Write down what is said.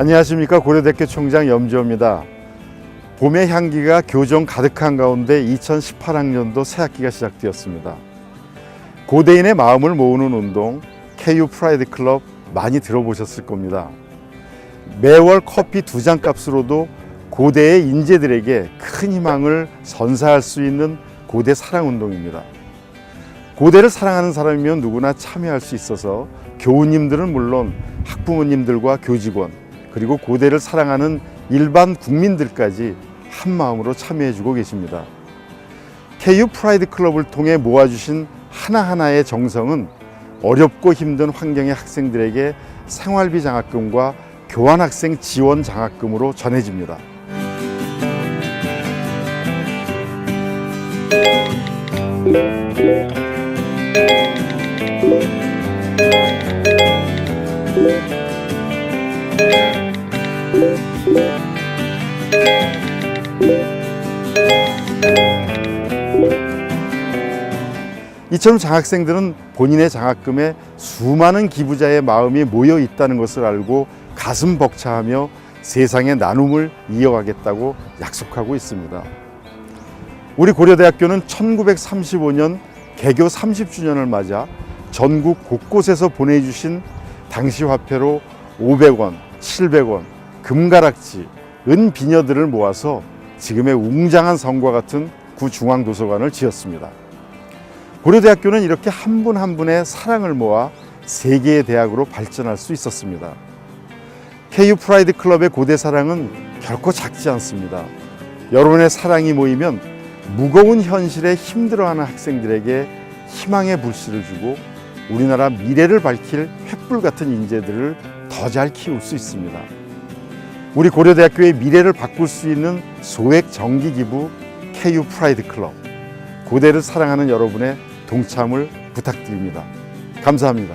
안녕하십니까 고려대학교 총장 염지호입니다. 봄의 향기가 교정 가득한 가운데 2018학년도 새학기가 시작되었습니다. 고대인의 마음을 모으는 운동 KU 프라이드 클럽 많이 들어보셨을 겁니다. 매월 커피 두 잔 값으로도 고대의 인재들에게 큰 희망을 선사할 수 있는 고대 사랑 운동입니다. 고대를 사랑하는 사람이면 누구나 참여할 수 있어서 교우님들은 물론 학부모님들과 교직원 그리고 고대를 사랑하는 일반 국민들까지 한 마음으로 참여해주고 계십니다. KU 프라이드 클럽을 통해 모아주신 하나하나의 정성은 어렵고 힘든 환경의 학생들에게 생활비 장학금과 교환학생 지원 장학금으로 전해집니다. 이처럼 장학생들은 본인의 장학금에 수많은 기부자의 마음이 모여 있다는 것을 알고 가슴 벅차하며 세상의 나눔을 이어가겠다고 약속하고 있습니다. 우리 고려대학교는 1935년 개교 30주년을 맞아 전국 곳곳에서 보내주신 당시 화폐로 500원, 700원, 금가락지, 은 비녀들을 모아서 지금의 웅장한 성과 같은 구중앙도서관을 지었습니다. 고려대학교는 이렇게 한 분한 분의 사랑을 모아 세 개의 대학으로 발전할 수 있었습니다. KU 프라이드 클럽의 고대 사랑은 결코 작지 않습니다. 여러분의 사랑이 모이면 무거운 현실에 힘들어하는 학생들에게 희망의 불씨를 주고 우리나라 미래를 밝힐 횃불 같은 인재들을 더 잘 키울 수 있습니다. 우리 고려대학교의 미래를 바꿀 수 있는 소액 정기 기부 KU 프라이드 클럽. 고대를 사랑하는 여러분의 동참을 부탁드립니다. 감사합니다.